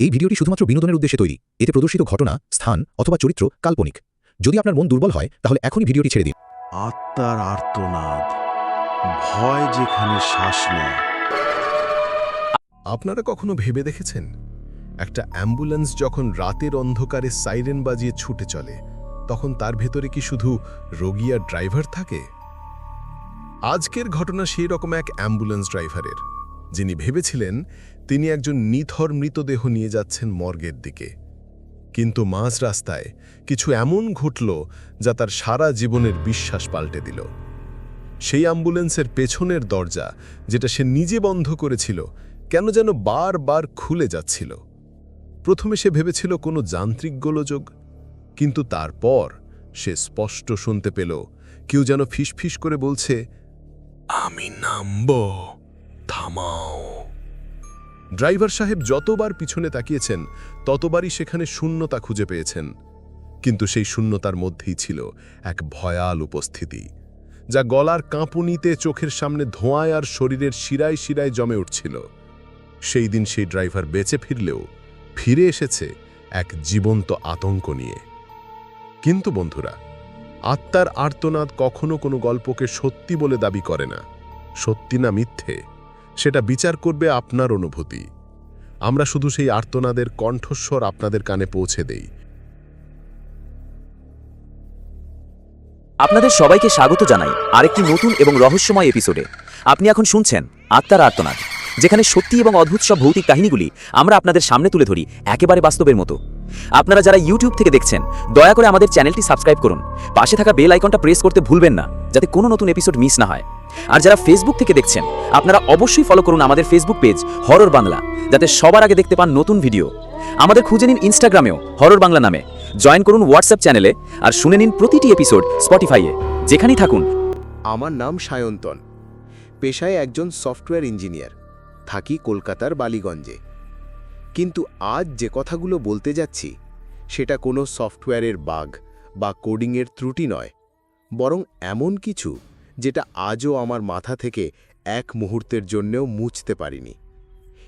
এই ভিডিওটি শুধুমাত্র বিনোদনের উদ্দেশ্যে তৈরি। এতে প্রদর্শিত ঘটনা স্থান অথবা চরিত্র কাল্পনিক। যদি আপনার মন দুর্বল হয় তাহলে এখনই ভিডিওটি ছেড়ে দিন। আত্মার আর্তনাদ। ভয় যেখানে শ্বাস নেয়। আপনারা কখনো ভেবে দেখেছেন? একটা অ্যাম্বুলেন্স যখন রাতের অন্ধকারে সাইরেন বাজিয়ে ছুটে চলে তখন তার ভেতরে কি শুধু রোগী আর ড্রাইভার থাকে? আজকের ঘটনা সেই রকম এক অ্যাম্বুলেন্স ড্রাইভারের যিনি ভেবেছিলেন তিনি একজন নিথর মৃতদেহ নিয়ে যাচ্ছেন মর্গের দিকে। কিন্তু মাঝ রাস্তায় কিছু এমন ঘটল যা তার সারা জীবনের বিশ্বাস পাল্টে দিল। সেই অ্যাম্বুলেন্সের পেছনের দরজা যেটা সে নিজে বন্ধ করেছিল, কেন যেন বারবার খুলে যাচ্ছিল। প্রথমে সে ভেবেছিল কোনো যান্ত্রিক গোলযোগ, কিন্তু তারপর সে স্পষ্ট শুনতে পেল, কেউ যেন ফিসফিস করে বলছে, আমি নামব, থামাও। ড্রাইভার সাহেব যতবার পিছনে তাকিয়েছেন, ততবারই সেখানে শূন্যতা খুঁজে পেয়েছেন। কিন্তু সেই শূন্যতার মধ্যেই ছিল এক ভয়াল উপস্থিতি, যা গলার কাঁপুনিতে চোখের সামনে ধোঁয়ায় আর শরীরের শিরায় শিরায় জমে উঠছিল। সেই দিন সেই ড্রাইভার বেঁচে ফিরলেও ফিরে এসেছে এক জীবন্ত আতঙ্ক নিয়ে। কিন্তু বন্ধুরা, আত্মার আর্তনাদ কখনো কোনো গল্পকে সত্যি বলে দাবি করে না। সত্যি না মিথ্যে সেটা বিচার করবে আপনার অনুভূতি। আমরা শুধু সেই আর্তনাদের কণ্ঠস্বর আপনাদের কানে পৌঁছে দেই। আপনাদের সবাইকে স্বাগত জানাই আরেকটি নতুন এবং রহস্যময় এপিসোডে আপনি এখন শুনছেন আত্মার আর্তনাদ, যেখানে সত্যি এবং অদ্ভুত সব ভৌতিক কাহিনীগুলি আমরা আপনাদের সামনে তুলে ধরি একেবারে বাস্তবের মতো। আপনারা যারা ইউটিউব থেকে দেখছেন, দয়া করে আমাদের চ্যানেলটি সাবস্ক্রাইব করুন। পাশে থাকা বেল আইকনটা প্রেস করতে ভুলবেন না, যাতে কোনো নতুন এপিসোড মিস না হয়। আর যারা ফেসবুক থেকে দেখছেন, আপনারা অবশ্যই ফলো করুন আমাদের ফেসবুক পেজ হরর বাংলা যাতে সবার আগে দেখতে পান নতুন ভিডিও আমাদের খুঁজে নিন ইনস্টাগ্রামেও হরর বাংলা নামে। জয়েন করুন হোয়াটসঅ্যাপ চ্যানেলে আর শুনে নিন প্রতিটি এপিসোড স্পটিফাইয়ে যেখানেই থাকুন। আমার নাম সায়ন্তন। পেশায় একজন সফটওয়্যার ইঞ্জিনিয়ার থাকি কলকাতার বালিগঞ্জে। কিন্তু আজ যে কথাগুলো বলতে যাচ্ছি, সেটা কোনো সফটওয়্যারের বাগ বা কোডিংয়ের ত্রুটি নয়, বরং এমন কিছু যেটা আজও আমার মাথা থেকে এক মুহূর্তের জন্যেও মুছতে পারিনি।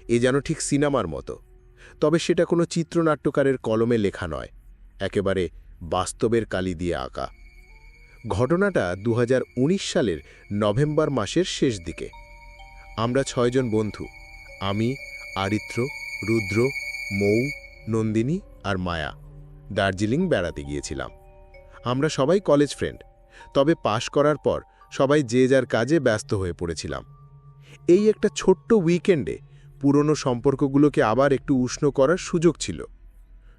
এ যেন ঠিক সিনেমার মতো। তবে সেটা কোনো চিত্রনাট্যকারের কলমে লেখা নয়, একেবারে বাস্তবের কালি দিয়ে আঁকা। ঘটনাটা দু হাজার উনিশ সালের নভেম্বর মাসের শেষ দিকে। আমরা ছয়জন বন্ধু, আমি, আরিত্র, রুদ্র, মৌ, নন্দিনী আর মায়া, দার্জিলিং বেড়াতে গিয়েছিলাম। আমরা সবাই কলেজ ফ্রেন্ড, তবে পাশ করার পর সবাই যে যার কাজে ব্যস্ত হয়ে পড়েছিলাম। এই একটা ছোট্ট উইকেন্ডে পুরনো সম্পর্কগুলোকে আবার একটু উষ্ণ করার সুযোগ ছিল।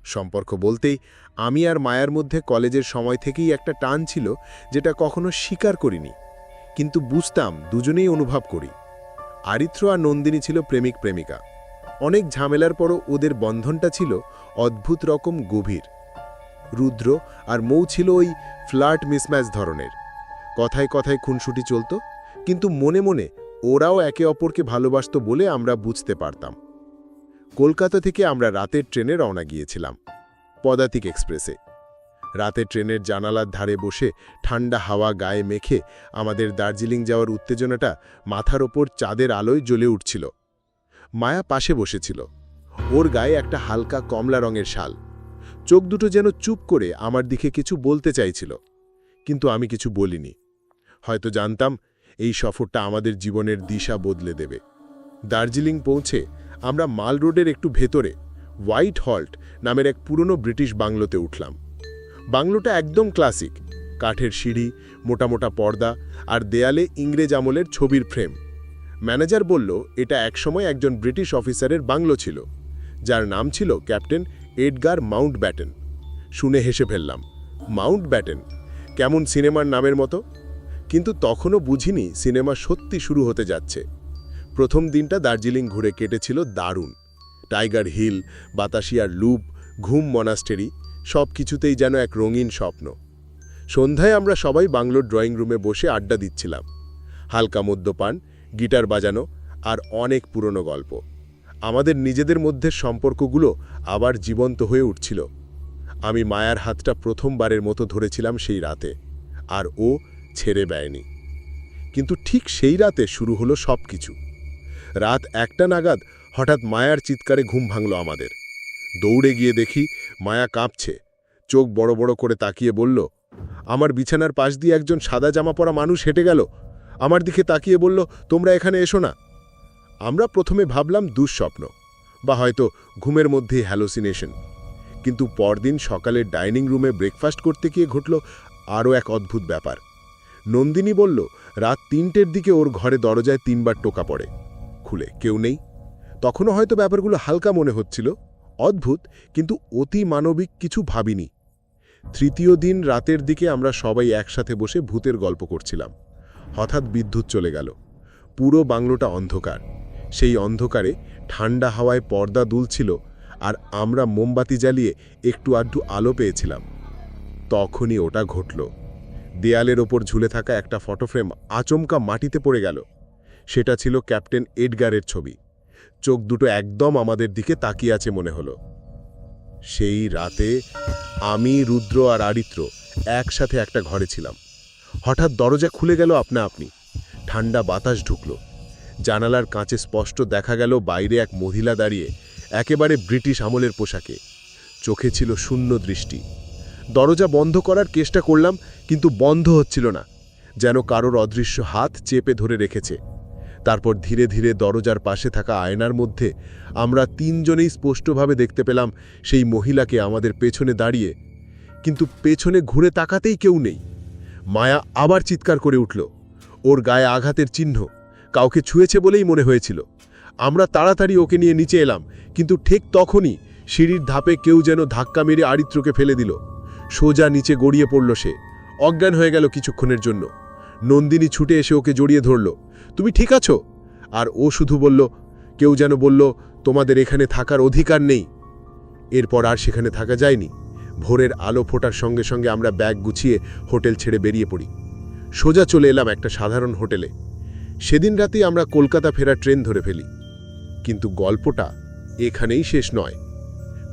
সম্পর্ক বলতেই আমি আর মায়ার মধ্যে কলেজের সময় থেকেই একটা টান ছিল যেটা কখনো স্বীকার করিনি। কিন্তু বুঝতাম দুজনেই অনুভব করি। আরিত্র আর নন্দিনী ছিল প্রেমিক প্রেমিকা। অনেক ঝামেলার পরও ওদের বন্ধনটা ছিল অদ্ভুত রকম গভীর। রুদ্র আর মৌ ছিল ওই ফ্লার্ট মিসম্যাচ ধরনের। কথায় কথায় খুনসুটি চলত, কিন্তু মনে মনে ওরাও একে অপরকে ভালোবাসত বলে আমরা বুঝতে পারতাম। কলকাতা থেকে আমরা রাতের ট্রেনে রওনা গিয়েছিলাম, পদাতিক এক্সপ্রেসে। রাতে ট্রেনের জানালার ধারে বসে ঠান্ডা হাওয়া গায়ে মেখে আমাদের দার্জিলিং যাওয়ার উত্তেজনাটা মাথার ওপর চাঁদের আলোয় জ্বলে উঠছিল। মায়া পাশে বসেছিল, ওর গায়ে একটা হালকা কমলা রঙের শাল। চোখ দুটো যেন চুপ করে আমার দিকে কিছু বলতে চাইছিল, কিন্তু আমি কিছু বলিনি। হয়তো জানতাম এই সফরটা আমাদের জীবনের দিশা বদলে দেবে। দার্জিলিং পৌঁছে আমরা মাল রোডের একটু ভেতরে, হোয়াইট হল্ট নামের এক পুরনো ব্রিটিশ বাংলোতে উঠলাম। বাংলোটা একদম ক্লাসিক, কাঠের সিঁড়ি, মোটা মোটা পর্দা আর দেয়ালে ইংরেজ আমলের ছবির ফ্রেম। ম্যানেজার বলল, এটা একসময় একজন ব্রিটিশ অফিসারের বাংলো ছিল, যার নাম ছিল ক্যাপ্টেন এডগার মাউন্ট ব্যাটেন শুনে হেসে ফেললাম মাউন্ট ব্যাটেন কেমন সিনেমার নামের মতো? কিন্তু তখনও বুঝিনি সিনেমা সত্যি শুরু হতে যাচ্ছে। প্রথম দিনটা দার্জিলিং ঘুরে কেটেছিল দারুণ। টাইগার হিল, বাতাসিয়ার লুপ, ঘুম মনাস্টেরি, সব কিছুতেই যেন এক রঙিন স্বপ্ন। সন্ধ্যায় আমরা সবাই বাংলোর ড্রয়িং রুমে বসে আড্ডা দিচ্ছিলাম। হালকা মদ্যপান, গিটার বাজানো আর অনেক পুরনো গল্প। আমাদের নিজেদের মধ্যে সম্পর্কগুলো আবার জীবন্ত হয়ে উঠছিল। আমি মায়ার হাতটা প্রথমবারের মতো ধরেছিলাম সেই রাতে। আর ও ছেড়ে বেয়নি কিন্তু ঠিক সেই রাতে শুরু হলো সব কিছু রাত একটা নাগাদ হঠাৎ মায়ার চিৎকারে ঘুম ভাঙল আমাদের। দৌড়ে গিয়ে দেখি মায়া কাঁপছে। চোখ বড় বড় করে তাকিয়ে বলল, আমার বিছানার পাশ দিয়ে একজন সাদা জামা পরা মানুষ হেঁটে গেল। আমার দিকে তাকিয়ে বলল, তোমরা এখানে এসো না। আমরা প্রথমে ভাবলাম দুঃস্বপ্ন, বা হয়তো ঘুমের মধ্যেই হ্যালোসিনেশন। কিন্তু পরদিন সকালে ডাইনিং রুমে ব্রেকফাস্ট করতে গিয়ে ঘটল আরও এক অদ্ভুত ব্যাপার। নন্দিনী বলল, রাত তিনটের দিকে ওর ঘরে দরজায় তিনবার টোকা পড়ে। খুলে, কেউ নেই। তখনও হয়তো ব্যাপারগুলো হালকা মনে হচ্ছিল। অদ্ভুত, কিন্তু অতি মানবিক কিছু ভাবিনি। তৃতীয় দিন রাতের দিকে আমরা সবাই একসাথে বসে ভূতের গল্প করছিলাম। হঠাৎ বিদ্যুৎ চলে গেল। পুরো বাংলোটা অন্ধকার। সেই অন্ধকারে ঠান্ডা হাওয়ায় পর্দা দুলছিল আর আমরা মোমবাতি জ্বালিয়ে একটু আড্ডু আলো পেয়েছিলাম। তখনই ওটা ঘটল। দেয়ালের ওপর ঝুলে থাকা একটা ফটোফ্রেম আচমকা মাটিতে পড়ে গেল। সেটা ছিল ক্যাপ্টেন এডগারের ছবি। চোখ দুটো একদম আমাদের দিকে তাকিয়ে আছে মনে হলো। সেই রাতে আমি, রুদ্র আর আরিত্র একসাথে একটা ঘরে ছিলাম। হঠাৎ দরজা খুলে গেল আপনা আপনি। ঠান্ডা বাতাস ঢুকল। জানালার কাঁচে স্পষ্ট দেখা গেল বাইরে এক মহিলা দাঁড়িয়ে একেবারে ব্রিটিশ আমলের পোশাকে। চোখে ছিল শূন্য দৃষ্টি। দরজা বন্ধ করার চেষ্টা করলাম, কিন্তু বন্ধ হচ্ছিল না, যেন কারোর অদৃশ্য হাত চেপে ধরে রেখেছে। তারপর ধীরে ধীরে দরজার পাশে থাকা আয়নার মধ্যে আমরা তিনজনেই স্পষ্টভাবে দেখতে পেলাম সেই মহিলাকে আমাদের পেছনে দাঁড়িয়ে। কিন্তু পেছনে ঘুরে তাকাতেই কেউ নেই। মায়া আবার চিৎকার করে উঠল। ওর গায়ে আঘাতের চিহ্ন কাউকে ছুঁয়েছে বলেই মনে হয়েছিল। আমরা তাড়াতাড়ি ওকে নিয়ে নিচে এলাম, কিন্তু ঠিক তখনই সিঁড়ির ধাপে কেউ যেন ধাক্কা মেরে আরিত্রকে ফেলে দিল। সোজা নিচে গড়িয়ে পড়ল সে। অজ্ঞান হয়ে গেল কিছুক্ষণের জন্য। নন্দিনী ছুটে এসে ওকে জড়িয়ে ধরল। তুমি ঠিক আছো? আর ও শুধু বলল, কেউ যেন বলল, তোমাদের এখানে থাকার অধিকার নেই। এরপর আর সেখানে থাকা যায়নি। ভোরের আলো ফোটার সঙ্গে সঙ্গে আমরা ব্যাগ গুছিয়ে হোটেল ছেড়ে বেরিয়ে পড়ি। সোজা চলে এলাম একটা সাধারণ হোটেলে। সেদিন রাতেই আমরা কলকাতা ফেরার ট্রেন ধরে ফেলি। কিন্তু গল্পটা এখানেই শেষ নয়।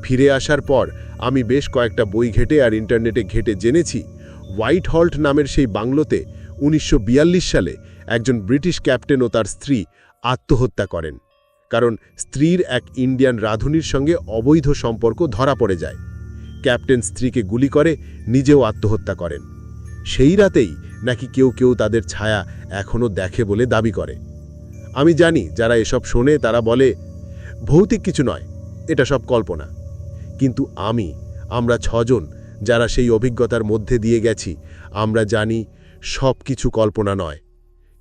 ফিরে আসার পর আমি বেশ কয়েকটা বই ঘেটে আর ইন্টারনেটে ঘেটে জেনেছি। হোয়াইট হল্ট নামের সেই বাংলোতে উনিশশো বিয়াল্লিশ সালে একজন ব্রিটিশ ক্যাপ্টেন ও তার স্ত্রী আত্মহত্যা করেন। কারণ স্ত্রীর এক ইন্ডিয়ান রাঁধুনির সঙ্গে অবৈধ সম্পর্ক ধরা পড়ে যায়। ক্যাপ্টেন স্ত্রীকে গুলি করে, নিজেও আত্মহত্যা করেন। সেই রাতেই নাকি কেউ কেউ তাদের ছায়া এখনও দেখে বলে দাবি করে। আমি জানি যারা এসব শোনে তারা বলে, ভৌতিক কিছু নয়, এটা সব কল্পনা। কিন্তু আমি, আমরা ছজন যারা সেই অভিজ্ঞতার মধ্যে দিয়ে গেছি, আমরা জানি সব কিছু কল্পনা নয়।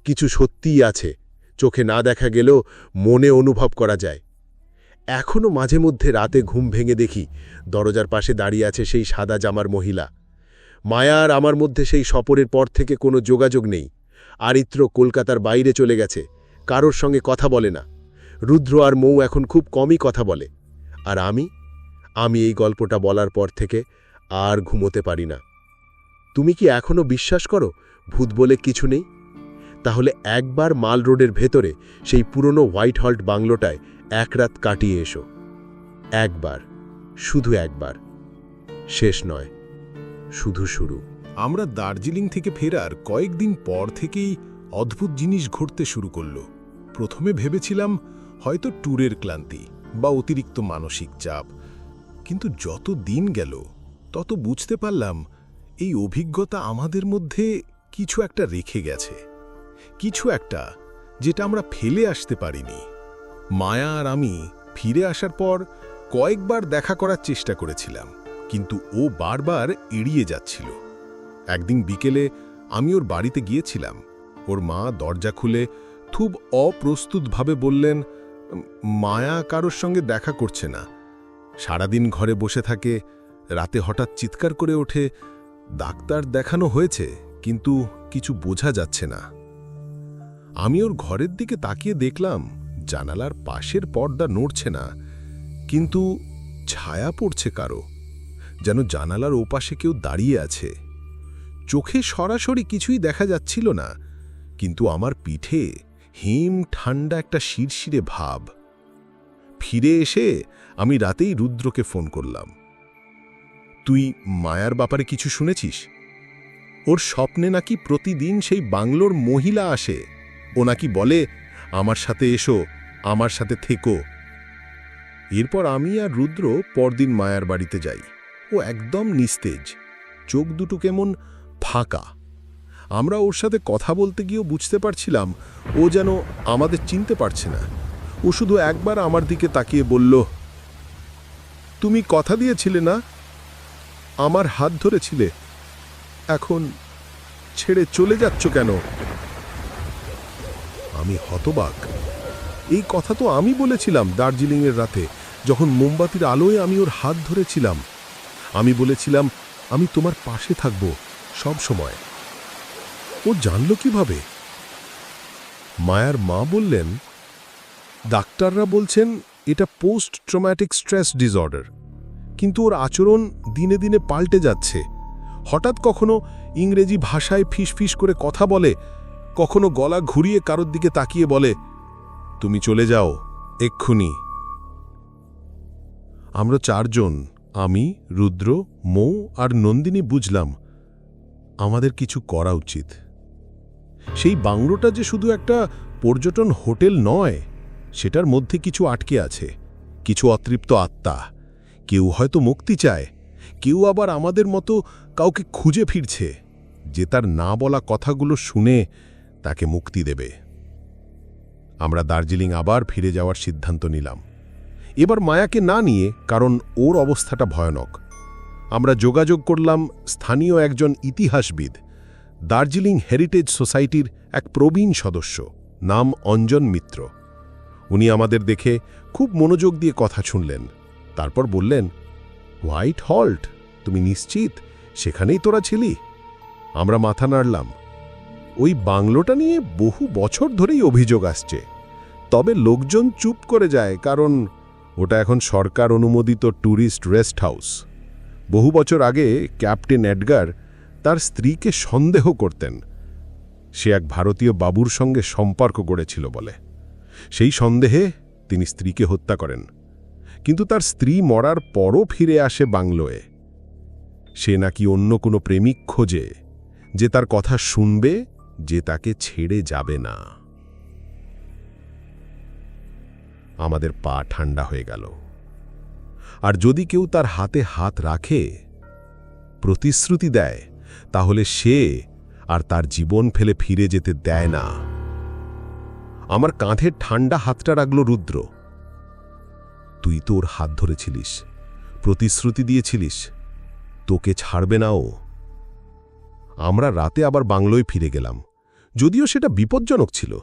কিছু সত্যিই আছে, চোখে না দেখা গেলেও মনে অনুভব করা যায়। এখনও মাঝে মধ্যে রাতে ঘুম ভেঙে দেখি দরজার পাশে দাঁড়িয়ে আছে সেই সাদা জামার মহিলা। মায়া আর আমার মধ্যে সেই সপরের পর থেকে কোনো যোগাযোগ নেই। আরিত্র কলকাতার বাইরে চলে গেছে, কারোর সঙ্গে কথা বলে না। রুদ্র আর মৌ এখন খুব কমই কথা বলে। আর আমি? আমি এই গল্পটা বলার পর থেকে আর ঘুমোতে পারি না। তুমি কি এখনও বিশ্বাস করো ভূত বলে কিছু নেই? তাহলে একবার মাল রোডের ভেতরে সেই পুরনো হোয়াইট হল্ট বাংলোটায় এক রাত কাটিয়ে এসো। একবার, শুধু একবার। শেষ নয়, শুধু শুরু। আমরা দার্জিলিং থেকে ফেরার কয়েকদিন পর থেকেই অদ্ভুত জিনিস ঘটতে শুরু করল। প্রথমে ভেবেছিলাম হয়তো ট্যুরের ক্লান্তি বা অতিরিক্ত মানসিক চাপ কিন্তু যত দিন গেল, তত বুঝতে পারলাম এই অভিজ্ঞতা আমাদের মধ্যে কিছু একটা রেখে গেছে। কিছু একটা যেটা আমরা ফেলে আসতে পারিনি। মায়া আর আমি ফিরে আসার পর কয়েকবার দেখা করার চেষ্টা করেছিলাম, কিন্তু ও বারবার এড়িয়ে যাচ্ছিল। একদিন বিকেলে আমি ওর বাড়িতে গিয়েছিলাম। ওর মা দরজা খুলে খুব অপ্রস্তুতভাবে বললেন মায়া কারোর সঙ্গে দেখা করছে না। সারাদিন ঘরে বসে থাকে, রাতে হঠাৎ চিৎকার করে ওঠে, ডাক্তার দেখানো হয়েছে, কিন্তু কিছু বোঝা যাচ্ছে না। আমি ওর ঘরের দিকে তাকিয়ে দেখলাম, জানালার পাশের পর্দা নড়ছে না, কিন্তু ছায়া পড়ছে কারও, যেন জানালার ওপাশে কেউ দাঁড়িয়ে আছে। চোখে সরাসরি কিছুই দেখা যাচ্ছিল না, কিন্তু আমার পিঠে হিম ঠান্ডা একটা শিরশিরে ভাব। ফিরে এসে আমি রাতেই রুদ্রকে ফোন করলাম। তুই মায়ার ব্যাপারে কিছু শুনেছিস? ওর স্বপ্নে নাকি প্রতিদিন সেই বাংলোর মহিলা আসে। ও নাকি বলে, আমার সাথে এসো, আমার সাথে থেকো। এরপর আমি আর রুদ্র পরদিন মায়ার বাড়িতে যাই। ও একদম নিস্তেজ, চোখ দুটো কেমন ফাঁকা। আমরা ওর সাথে কথা বলতে গিয়েও বুঝতে পারছিলাম, ও যেন আমাদের চিনতে পারছে না। ও শুধু একবার আমার দিকে তাকিয়ে বলল তুমি কথা দিয়েছিলে না? আমার হাত ধরেছিলে। এখন ছেড়ে চলে যাচ্ছ কেন? আমি হতবাক। এই কথা তো আমি বলেছিলাম দার্জিলিংয়ের রাতে, যখন মোমবাতির আলোয় আমি ওর হাত ধরেছিলাম। আমি বলেছিলাম, আমি তোমার পাশে থাকব সব সময়। ও জানল কীভাবে? মায়ার মা বললেন, ডাক্তাররা বলছেন এটা পোস্ট ট্রোম্যাটিক স্ট্রেস ডিসঅর্ডার কিন্তু ওর আচরণ দিনে দিনে পাল্টে যাচ্ছে। হঠাৎ কখনো ইংরেজি ভাষায় ফিসফিস করে কথা বলে, কখনো গলা ঘুরিয়ে কারোর দিকে তাকিয়ে বলে, তুমি চলে যাও, এক্ষুনি। আমরা চারজন, আমি, রুদ্র, মৌ আর নন্দিনী বুঝলাম, আমাদের কিছু করা উচিত। সেই বাংলোটা যে শুধু একটা পর্যটন হোটেল নয় সেটার মধ্যে কিছু আটকে আছে, কিছু অতৃপ্ত আত্মা। কেউ হয়তো মুক্তি চায়, কেউ আবার আমাদের মতো কাউকে খুঁজে ফিরছে, যে তার না বলা কথাগুলো শুনে তাকে মুক্তি দেবে। আমরা দার্জিলিং আবার ফিরে যাওয়ার সিদ্ধান্ত নিলাম। এবার মায়াকে না নিয়ে, কারণ ওর অবস্থাটা ভয়ানক। আমরা যোগাযোগ করলাম স্থানীয় একজন ইতিহাসবিদ, দার্জিলিং হেরিটেজ সোসাইটির এক প্রবীণ সদস্য, নাম অঞ্জন মিত্র। উনি আমাদের দেখে খুব মনোযোগ দিয়ে কথা শুনলেন। তারপর বললেন, হোয়াইট হল্ট, তুমি নিশ্চিত? সেখানেই তোরা ছিলি? আমরা মাথা নাড়লাম। ওই বাংলোটা নিয়ে বহু বছর ধরেই অভিযোগ আসছে। তবে লোকজন চুপ করে যায়, কারণ ওটা এখন সরকার অনুমোদিত ট্যুরিস্ট রেস্ট হাউস। বহু বছর আগে ক্যাপ্টেন এডগার তার স্ত্রীকে সন্দেহ করতেন। সে এক ভারতীয় বাবুর সঙ্গে সম্পর্ক গড়েছিল বলে। সেই সন্দেহে তিনি স্ত্রীকে হত্যা করেন। কিন্তু তার স্ত্রী মরার পরও ফিরে আসে বাংলোয়। সে নাকি অন্য কোনো প্রেমিক খোঁজে, যে তার কথা শুনবে, যে তাকে ছেড়ে যাবে না। আমাদের পা ঠান্ডা হয়ে গেল। আর যদি কেউ তার হাতে হাত রাখে, প্রতিশ্রুতি দেয়, তাহলে সে আর তার জীবন ফেলে ফিরে যেতে দেয় না। আমার কাঁধের ঠান্ডা হাতটা রাখল রুদ্র। তুই তো ওর হাত ধরেছিলিস, প্রতিশ্রুতি দিয়েছিলিস, তোকে ছাড়বে না ও। আমরা রাতে আবার বাংলোয় ফিরে গেলাম, যদিও সেটা বিপজ্জনক ছিল।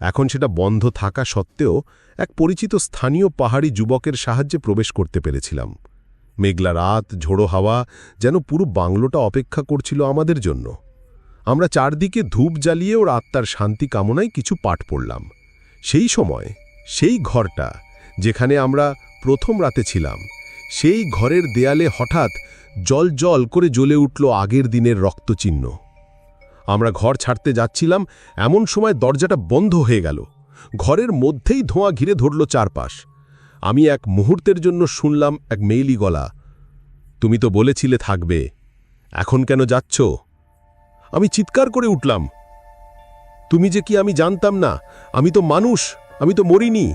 এখন সেটা বন্ধ থাকা সত্ত্বেও এক পরিচিত স্থানীয় পাহাড়ি যুবকের সাহায্যে প্রবেশ করতে পেরেছিলাম। মেঘলা রাত, ঝোড়ো হাওয়া যেন পুরো বাংলোটা অপেক্ষা করছিল আমাদের জন্য। আমরা চারদিকে ধূপ জ্বালিয়ে ওর আত্মার শান্তি কামনায় কিছু পাঠ পড়লাম। সেই সময়, সেই ঘরটা যেখানে আমরা প্রথম রাতে ছিলাম, সেই ঘরের দেয়ালে হঠাৎ জল জল করে জ্বলে উঠল আগের দিনের রক্তচিহ্ন। আমরা ঘর ছাড়তে যাচ্ছিলাম, এমন সময় দরজাটা বন্ধ হয়ে গেল। ঘরের মধ্যেই ধোঁয়া ঘিরে ধরল চারপাশ। আমি এক মুহূর্তের জন্য শুনলাম এক মেইলি গলা, তুমি তো বলেছিলে থাকবে। এখন কেন যাচ্ছ? আমি চিৎকার করে উঠলাম। তুমি যে কি আমি জানতাম না? আমি তো মানুষ, আমি তো মরিনি।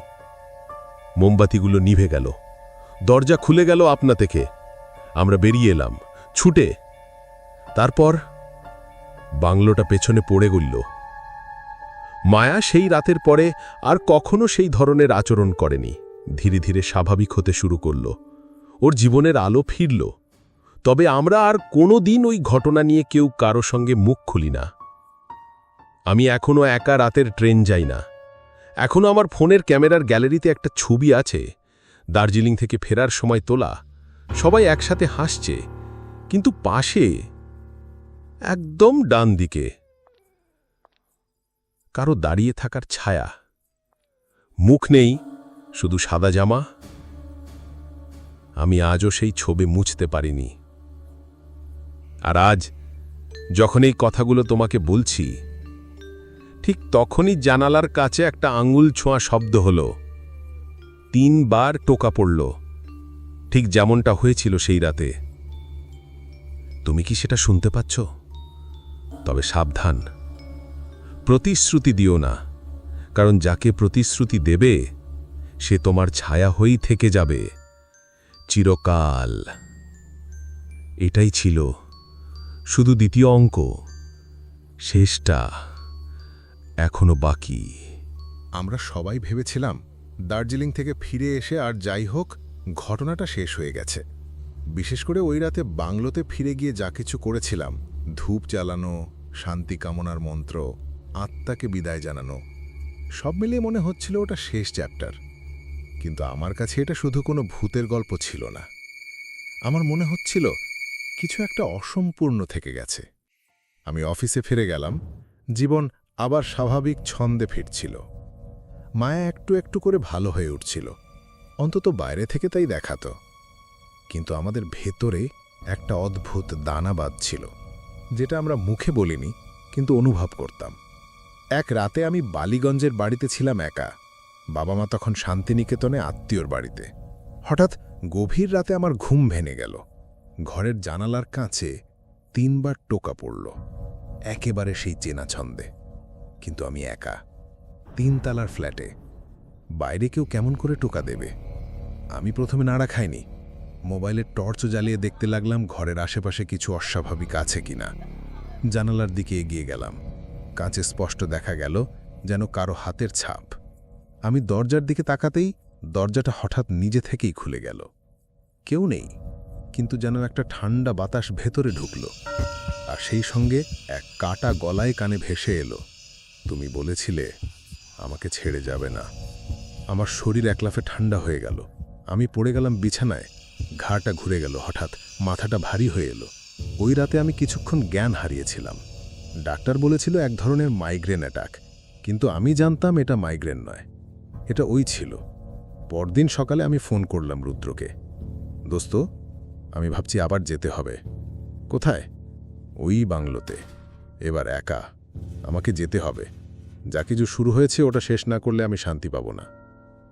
মোমবাতিগুলো নিভে গেল। দরজা খুলে গেল আপনা থেকে। আমরা বেরিয়ে এলাম। ছুটে। তারপর বাংলোটা পেছনে পড়ে গড়ল মায়া সেই রাতের পরে আর কখনো সেই ধরনের আচরণ করেনি। ধীরে ধীরে স্বাভাবিক হতে শুরু করল। ওর জীবনের আলো ফিরল। তবে আমরা আর কোনো দিন ওই ঘটনা নিয়ে কেউ কারও সঙ্গে মুখ খুলি না। আমি এখনও একা রাতের ট্রেন যাই না। এখনও আমার ফোনের ক্যামেরার গ্যালারিতে একটা ছবি আছে। দার্জিলিং থেকে ফেরার সময় তোলা। সবাই একসাথে হাসছে। কিন্তু পাশে একদম ডান দিকে কারও দাঁড়িয়ে থাকার ছায়া। মুখ নেই, শুধু সাদা জামা। আমি আজও সেই ছবি মুছতে পারিনি। আর আজ যখন এই কথাগুলো তোমাকে বলছি, ঠিক তখনই জানালার কাছে একটা আঙুল ছোঁয়া শব্দ হল। তিনবার টোকা পড়ল। ঠিক যেমনটা হয়েছিল সেই রাতে। তুমি কি সেটা শুনতে পাচ্ছ? তবে সাবধান। প্রতিশ্রুতি দিও না, কারণ যাকে প্রতিশ্রুতি দেবে, সে তোমার ছায়া হয়েই থেকে যাবে। চিরকাল। এটাই ছিল শুধু দ্বিতীয় অঙ্ক। শেষটা এখনও বাকি। আমরা সবাই ভেবেছিলাম দার্জিলিং থেকে ফিরে এসে আর যাই হোক, ঘটনাটা শেষ হয়ে গেছে। বিশেষ করে ওই রাতে বাংলোতে ফিরে গিয়ে যা কিছু করেছিলাম, ধূপ জ্বালানো, শান্তি কামনার মন্ত্র, আত্মাকে বিদায় জানানো, সব মিলিয়ে মনে হচ্ছিল ওটা শেষ চ্যাপ্টার। কিন্তু আমার কাছে এটা শুধু কোনো ভূতের গল্প ছিল না। আমার মনে হচ্ছিল কিছু একটা অসম্পূর্ণ থেকে গেছে। আমি অফিসে ফিরে গেলাম, জীবন আবার স্বাভাবিক ছন্দে ফিরছিল। মায়া একটু একটু করে ভালো হয়ে উঠছিল, অন্তত বাইরে থেকে তাই দেখাতো। কিন্তু আমাদের ভেতরে একটা অদ্ভুত দানা বাঁধছিল যেটা আমরা মুখে বলিনি, কিন্তু অনুভব করতাম। এক রাতে আমি বালিগঞ্জের বাড়িতে ছিলাম একা বাবা মা তখন শান্তিনিকেতনে আত্মীয়র বাড়িতে। হঠাৎ গভীর রাতে আমার ঘুম ভেঙে গেল। ঘরের জানালার কাছে তিনবার টোকা পড়ল। একেবারে সেই চেনা ছন্দে। কিন্তু আমি একা। তিনতলার ফ্ল্যাটে। বাইরে কেউ কেমন করে টোকা দেবে? আমি প্রথমে নাড়া খাইনি। মোবাইলের টর্চ জ্বালিয়ে দেখতে লাগলাম ঘরের আশেপাশে কিছু অস্বাভাবিক আছে কিনা। জানালার দিকে এগিয়ে গেলাম। কাঁচে স্পষ্ট দেখা গেল যেন কারও হাতের ছাপ। আমি দরজার দিকে তাকাতেই দরজাটা হঠাৎ নিজে থেকেই খুলে গেল। কেউ নেই। কিন্তু যেন একটা ঠান্ডা বাতাস ভেতরে ঢুকল। আর সেই সঙ্গে এক কাটা গলায় কানে ভেসে এলো। তুমি বলেছিলে আমাকে ছেড়ে যাবে না। আমার শরীর একলাফে ঠান্ডা হয়ে গেল। আমি পড়ে গেলাম বিছানায়। ঘাটা ঘুরে গেল হঠাৎ। মাথাটা ভারী হয়ে এলো। ওই রাতে আমি কিছুক্ষণ জ্ঞান হারিয়েছিলাম। ডাক্তার বলেছিল এক ধরনের মাইগ্রেন অ্যাটাক। কিন্তু আমি জানতাম এটা মাইগ্রেন নয়। এটা ওই ছিল। পরদিন সকালে আমি ফোন করলাম রুদ্রকে। দোস্ত আমি ভাবছি আবার যেতে হবে। কোথায়? ওই বাংলোতে। এবার একা। আমাকে যেতে হবে। যা কিছু শুরু হয়েছে ওটা শেষ না করলে আমি শান্তি পাব না।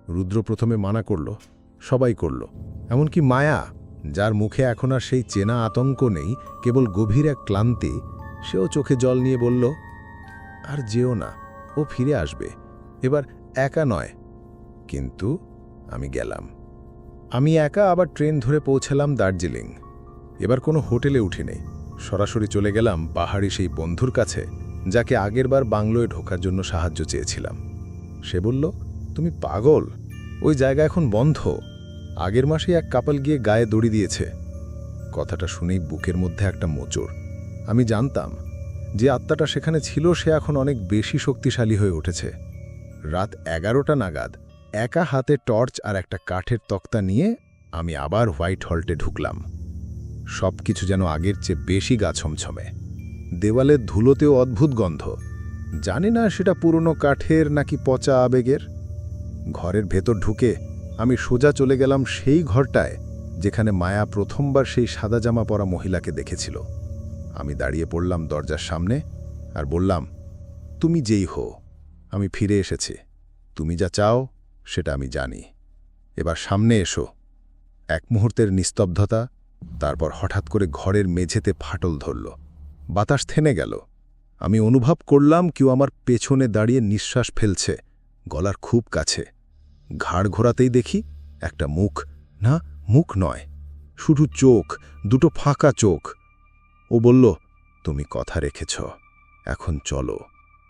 রুদ্র প্রথমে মানা করল, সবাই করল। এমনকি মায়া, যার মুখে এখন আর সেই চেনা আতঙ্ক নেই, কেবল গভীর এক ক্লান্তি, সেও চোখে জল নিয়ে বলল, আর যেও না, ও ফিরে আসবে। এবার একা নয়। কিন্তু আমি গেলাম। আমি একা আবার ট্রেন ধরে পৌঁছালাম দার্জিলিং। এবার কোনো হোটেলে উঠি নেই। সরাসরি চলে গেলাম পাহাড়ি সেই বন্ধুর কাছে, যাকে আগেরবার বাংলোয় ঢোকার জন্য সাহায্য চেয়েছিলাম। সে বলল, তুমি পাগল? ওই জায়গা এখন বন্ধ। আগের মাসে এক কাপাল গিয়ে গায়ে দড়ি দিয়েছে। কথাটা শুনেই বুকের মধ্যে একটা মোচড়। আমি জানতাম, যে আত্মাটা সেখানে ছিল, সে এখন অনেক বেশি শক্তিশালী হয়ে উঠেছে। রাত এগারোটা নাগাদ একা হাতে টর্চ আর একটা কাঠের তক্তা নিয়ে আমি আবার হোয়াইট হল্টে ঢুকলাম। সব কিছু যেন আগের চেয়ে বেশি গা ছমছমে। দেওয়ালের ধুলোতেও অদ্ভুত গন্ধ। জানি না সেটা পুরনো কাঠের নাকি পচা আবেগের। ঘরের ভেতর ঢুকে আমি সোজা চলে গেলাম সেই ঘরটায়, যেখানে মায়া প্রথমবার সেই সাদা জামা পরা মহিলাকে দেখেছিল। আমি দাঁড়িয়ে পড়লাম দরজার সামনে আর বললাম, তুমি যেই হো আমি ফিরে এসেছি। তুমি যা চাও সেটা আমি জানি। এবার সামনে এসো। এক মুহূর্তের নিস্তব্ধতা, তারপর হঠাৎ করে ঘরের মেঝেতে ফাটল ধরল। বাতাস থেমে গেল। আমি অনুভব করলাম কেউ আমার পেছনে দাঁড়িয়ে নিঃশ্বাস ফেলছে, গলার খুব কাছে। ঘাড় ঘোরাতেই দেখি একটা মুখ। না, মুখ নয়। শুধু চোখ, দুটো ফাঁকা চোখ। ও বলল, তুমি কথা রেখেছ। এখন চলো,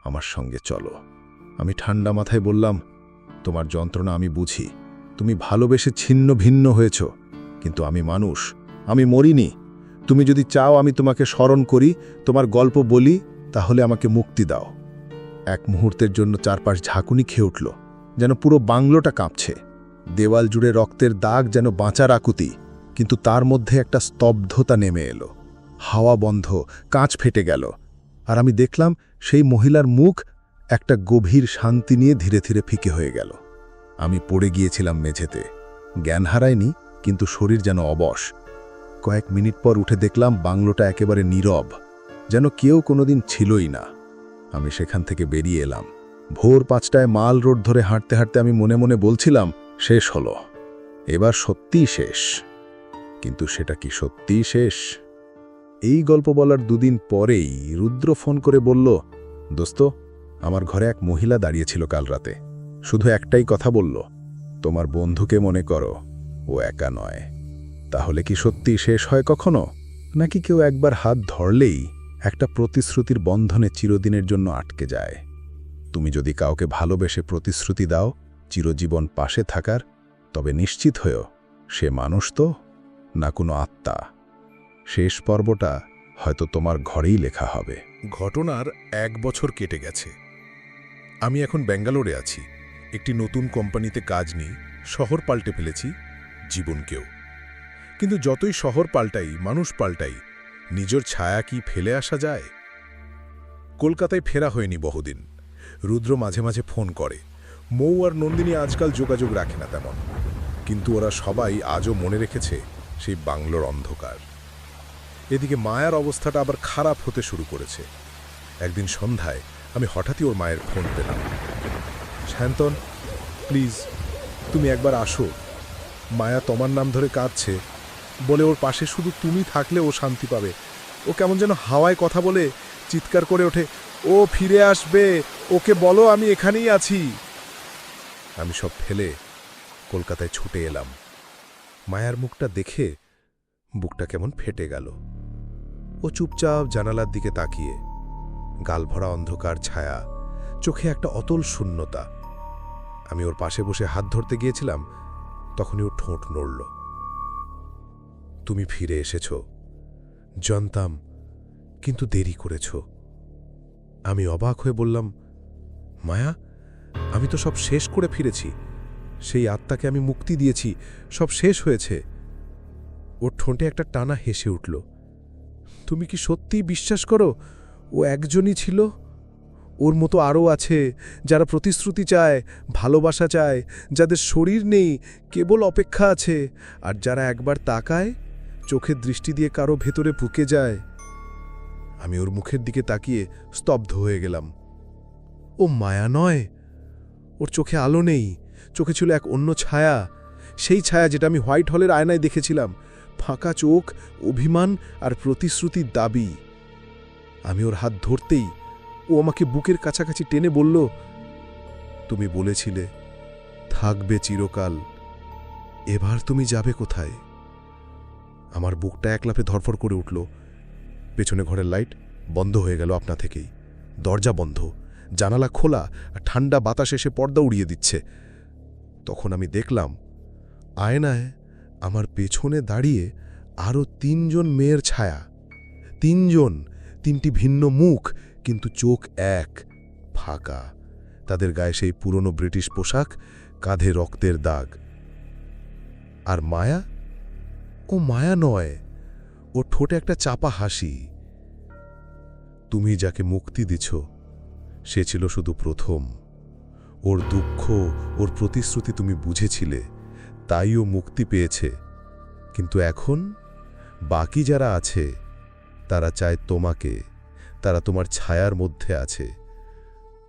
আমার সঙ্গে চলো। আমি ঠান্ডা মাথায় বললাম তোমার যন্ত্রণা আমি বুঝি। তুমি ভালোবেসে ছিন্ন ভিন্ন হয়েছ। কিন্তু আমি মানুষ। আমি মরিনি। তুমি যদি চাও আমি তোমাকে স্মরণ করি, তোমার গল্প বলি, তাহলে আমাকে মুক্তি দাও। এক মুহূর্তের জন্য চারপাশ ঝাঁকুনি খেয়ে উঠল, যেন পুরো বাংলোটা কাঁপছে। দেওয়াল জুড়ে রক্তের দাগ যেন বাঁচার আকুতি, কিন্তু তার মধ্যে একটা স্তব্ধতা নেমে এলো। হাওয়া বন্ধ, কাঁচ ফেটে গেল। আর আমি দেখলাম সেই মহিলার মুখ একটা গভীর শান্তি নিয়ে ধীরে ধীরে ফিকে হয়ে গেল। আমি পড়ে গিয়েছিলাম মেঝেতে। জ্ঞান হারায়নি, কিন্তু শরীর যেন অবশ। কয়েক মিনিট পর উঠে দেখলাম বাংলোটা একেবারে নীরব, যেন কেউ কোনোদিন ছিলই না। আমি সেখান থেকে বেরিয়ে এলাম। ভোর পাঁচটায় মাল রোড ধরে হাঁটতে হাঁটতে আমি মনে মনে বলছিলাম, শেষ হলো। এবার সত্যিই শেষ। কিন্তু সেটা কি সত্যিই শেষ? এই গল্প বলার দুদিন পরেই রুদ্র ফোন করে বলল, দোস্ত আমার ঘরে এক মহিলা দাঁড়িয়েছিল কাল রাতে। শুধু একটাই কথা বলল, তোমার বন্ধুকে মনে করো, ও একা নয়। তাহলে কি সত্যি শেষ হয় কখনো? নাকি কেউ একবার হাত ধরলেই একটা প্রতিশ্রুতির বন্ধনে চিরদিনের জন্য আটকে যায়? তুমি যদি কাউকে ভালোবেসে প্রতিশ্রুতি দাও, চিরজীবন পাশে থাকার, তবে নিশ্চিত হয়েও সে মানুষ তো, না কোনো আত্মা। শেষ পর্বটা হয়তো তোমার ঘরেই লেখা হবে। ঘটনার এক বছর কেটে গেছে। আমি এখন ব্যাঙ্গালোরে আছি। একটি নতুন কোম্পানিতে কাজ নিই শহর পাল্টে ফেলেছি জীবনকেও। কিন্তু যতই শহর পাল্টাই, মানুষ পাল্টাই, নিজের ছায়া কি ফেলে আসা যায়? কলকাতায় ফেরা হয়নি বহুদিন। রুদ্র মাঝে মাঝে ফোন করে। মৌ আর নন্দিনী আজকাল যোগাযোগ রাখে না তেমন। কিন্তু ওরা সবাই আজও মনে রেখেছে সেই বাংলোর অন্ধকার। এদিকে মায়ার অবস্থাটা আবার খারাপ হতে শুরু করেছে। একদিন সন্ধ্যায় আমি হঠাৎই ওর মায়ের ফোন পেলাম। শান্তন প্লিজ, তুমি একবার আসো। মায়া তোমার নাম ধরে কাঁদছে। বলে ওর পাশে শুধু তুমি থাকলে ও শান্তি পাবে। ও কেমন যেন হাওয়ায় কথা বলে চিৎকার করে ওঠে, ও ফিরে আসবে, ওকে বলো আমি এখানেই আছি। আমি সব ফেলে কলকাতায় ছুটে এলাম। মায়ার মুখটা দেখে বুকটা কেমন ফেটে গেল। ও চুপচাপ জানালার দিকে তাকিয়ে গালভরা অন্ধকার ছায়া, চোখে একটা অতল শূন্যতা। আমি ওর পাশে বসে হাত ধরতে গিয়েছিলাম, তখনই ওর ঠোঁট নড়ল। তুমি ফিরে এসেছ। জানতাম, কিন্তু দেরি করেছ। আমি অবাক হয়ে বললাম, মায়া, আমি তো সব শেষ করে ফিরেছি। সেই আত্মাকে আমি মুক্তি দিয়েছি, সব শেষ হয়েছে। ওর ঠোঁটে একটা টানা হেসে উঠল, তুমি কি সত্যিই বিশ্বাস করো? ও একজনই ছিল। ওর মতো আরও আছে যারা প্রতিশ্রুতি চায়, ভালোবাসা চায়, যাদের শরীর নেই, কেবল অপেক্ষা আছে। আর যারা একবার তাকায়, চোখের দৃষ্টি দিয়ে কারও ভেতরে পুকে যায়। আমি ওর মুখের দিকে তাকিয়ে স্তব্ধ হয়ে গেলাম। ও মায়া নয়। ওর চোখে আলো নেই। চোখে ছিল এক অন্য ছায়া। সেই ছায়া যেটা আমি হোয়াইট হলের আয়নায় দেখেছিলাম। ফাঁকা চোখ, অভিমান আর প্রতিশ্রুতির দাবি। আমি ওর হাত ধরতেই ও আমাকে বুকের কাছাকাছি টেনে বলল, তুমি বলেছিলে, থাকবে চিরকাল। এবার তুমি যাবে কোথায়? আমার বুকটা একলাফে ধরফর করে উঠল। পেছনে ঘরের লাইট বন্ধ হয়ে গেল আপনা থেকেই। দরজা বন্ধ, জানালা খোলা, আর ঠান্ডা বাতাস এসে পর্দা উড়িয়ে দিচ্ছে। তখন আমি দেখলাম, আয়নায় আমার পেছনে দাঁড়িয়ে আরও তিনজন মেয়ের ছায়া। তিনজন তিনটি ভিন্ন মুখ, কিন্তু চোখ এক, ফাঁকা। তাদের গায়ে সেই পুরনো ব্রিটিশ পোশাক, কাঁধে রক্তের দাগ। আর মায়া? ও মায়া নয়, ও ঠোঁটে একটা চাপা হাসি। তুমি যাকে মুক্তি দিছ, সে ছিল শুধু প্রথম। ওর দুঃখ, ওর প্রতিশ্রুতি তুমি বুঝেছিলে তাইও মুক্তি পেয়েছে। কিন্তু এখন বাকি যারা আছে তারা চায় তোমাকে, তারা তোমার ছায়ার মধ্যে আছে।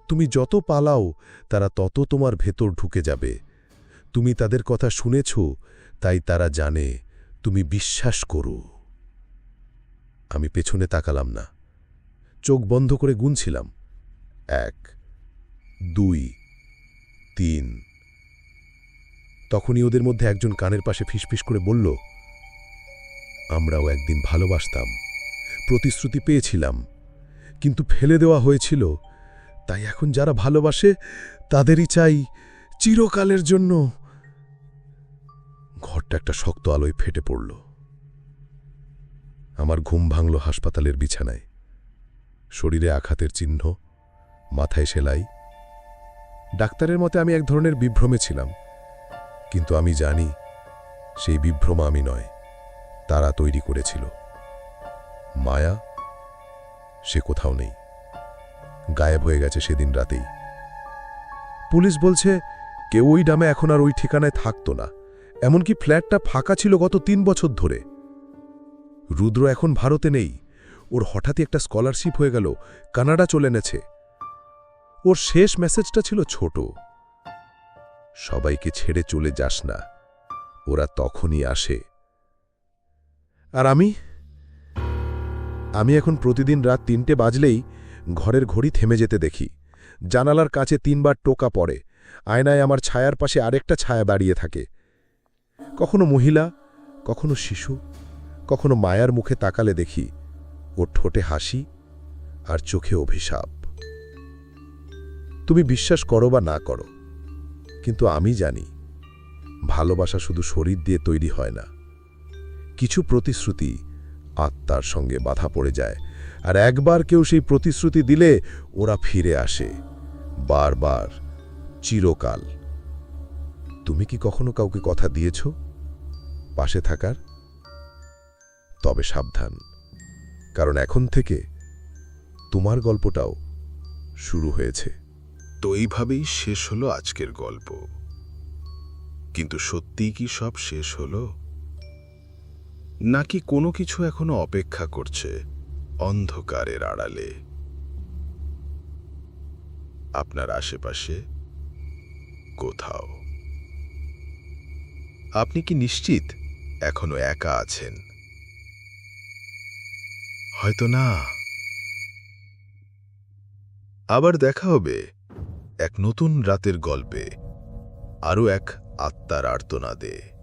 তুমি যত পালাও, তারা তত তোমার ভেতর ঢুকে যাবে। তুমি তাদের কথা শুনেছ, তাই তারা জানে, তুমি বিশ্বাস করো। আমি পেছনে তাকালাম না। চোখ বন্ধ করে গুনছিলাম। এক, দুই, তিন। তখনই ওদের মধ্যে একজন কানের পাশে ফিসফিস করে বলল, আমরাও একদিন ভালোবাসতাম। প্রতিশ্রুতি পেয়েছিলাম। কিন্তু ফেলে দেওয়া হয়েছিল। তাই এখন যারা ভালোবাসে, তাদেরই চাই চিরকালের জন্য। ঘরটা একটা শক্ত আলোয় ফেটে পড়ল। আমার ঘুম ভাঙল হাসপাতালের বিছানায়। শরীরে আঘাতের চিহ্ন, মাথায় সেলাই। ডাক্তারের মতে আমি এক ধরনের বিভ্রমে ছিলাম। কিন্তু আমি জানি, সেই বিভ্রম আমি নয়, তারা তৈরি করেছিল। মায়া? সে কোথাও নেই। গায়েব হয়ে গেছে সেদিন রাতেই। পুলিশ বলছে, কেউ ওই ডামে এখন আর ওই ঠিকানায় থাকতো না। এমনকি ফ্ল্যাটটা ফাঁকা ছিল গত তিন বছর ধরে। রুদ্র এখন ভারতে নেই। ওর হঠাৎই একটা স্কলারশিপ হয়ে গেল, কানাডা চলে এনেছে। ওর শেষ মেসেজটা ছিল ছোট। সবাইকে ছেড়ে চলে যাস না। ওরা তখনই আসে। আর আমি আমি এখন প্রতিদিন রাত তিনটে বাজলেই ঘরের ঘড়ি থেমে যেতে দেখি। জানালার কাছে তিনবার টোকা পড়ে। আয়নায় আমার ছায়ার পাশে আরেকটা ছায়া দাঁড়িয়ে থাকে। কখনো মহিলা, কখনো শিশু, কখনো মায়ার মুখে তাকালে দেখি ওর ঠোঁটে হাসি আর চোখে অভিশাপ। তুমি বিশ্বাস করো বা না করো, কিন্তু আমি জানি ভালোবাসা শুধু শরীর দিয়ে তৈরি হয় না। কিছু প্রতিশ্রুতি আত্মার সঙ্গে বাধা পড়ে যায়। আর একবার কেউ সেই প্রতিশ্রুতি দিলে ওরা ফিরে আসে। বারবার, চিরকাল। তুমি কি কখনো কাউকে কথা দিয়েছ? পাশে থাকার? তবে সাবধান। কারণ এখন থেকে তোমার গল্পটাও শুরু হয়েছে। তো এইভাবেই শেষ হলো আজকের গল্প। কিন্তু সত্যিই কি সব শেষ হলো? নাকি কোনো কিছু এখনও অপেক্ষা করছে অন্ধকারের আড়ালে? আপনার আশেপাশে? কোথাও? আপনি কি নিশ্চিত এখনও একা আছেন? হয়তো না। আবার দেখা হবে এক নতুন রাতের গল্পে, আরও এক আত্মার আর্তনাদে।